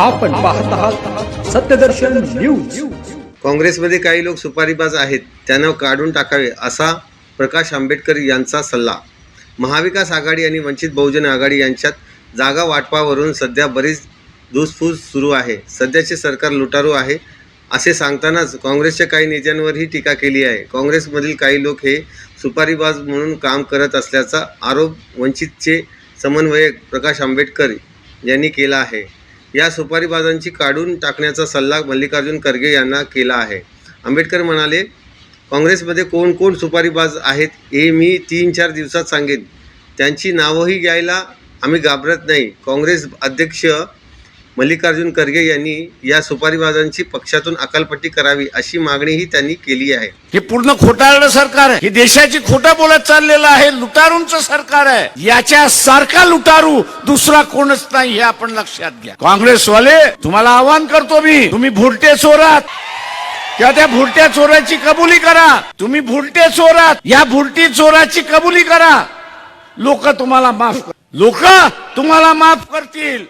आपण पाहत आहात सत्यदर्शन न्यूज. काँग्रेसमध्ये काही लोक सुपारीबाज आहेत. त्यांना काढून टाकावे असा प्रकाश आंबेडकर यांचा सल्ला. महाविकास आघाडी आणि वंचित बहुजन आघाडी यांच्यात जागा वाटपावरून सध्या बरीच धुसफूस सुरू आहे. सध्याचे सरकार लुटारू आहे असे सांगतानाच काँग्रेसच्या काही नेत्यांवरही टीका केली आहे. काँग्रेसमधील काही लोक हे सुपारीबाज म्हणून काम करत असल्याचा आरोप वंचितचे समन्वयक प्रकाश आंबेडकर यांनी केला आहे. या सुपारीबाजांची काढून टाकण्याचा सल्ला मल्लिकार्जुन खरगे यांना केला आहे. आंबेडकर म्हणाले काँग्रेसमध्ये कोण कोण सुपारीबाज आहेत हे मी तीन चार दिवसात सांगेन. त्यांची नावंही घ्यायला आम्ही घाबरत नाही. काँग्रेस अध्यक्ष मल्लिकार्जुन खरगे यांनी या सुपारीबाजांची पक्षातून अकालपट्टी करावी अशी मागणीही त्यांनी केली आहे. हे पूर्ण खोटारडं सरकार आहे. हे देशाची खोटा बोलत चाललेलं आहे लुटारूंचं सरकार आहे. याच्या सारखा लुटारू दुसरा कोणच नाही हे आपण लक्षात घ्या. काँग्रेसवाले तुम्हाला आवाहन करतो मी तुम्ही भुरटे चोरात. किंवा त्या भुरट्या चोराची कबुली करा. तुम्ही भुरटे चोरात. या भुरटी चोराची कबुली करा. लोक तुम्हाला माफ लोक तुम्हाला माफ करतील.